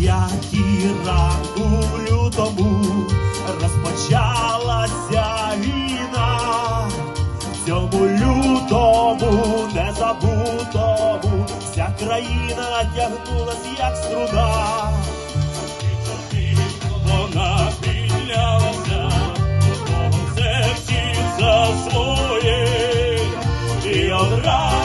п'ятій ранку в лютому розпочалася війна, в цьому лютому незабутому вся країна тягнулась, як струна. Вона піднялася, бо серці за своє і одразу.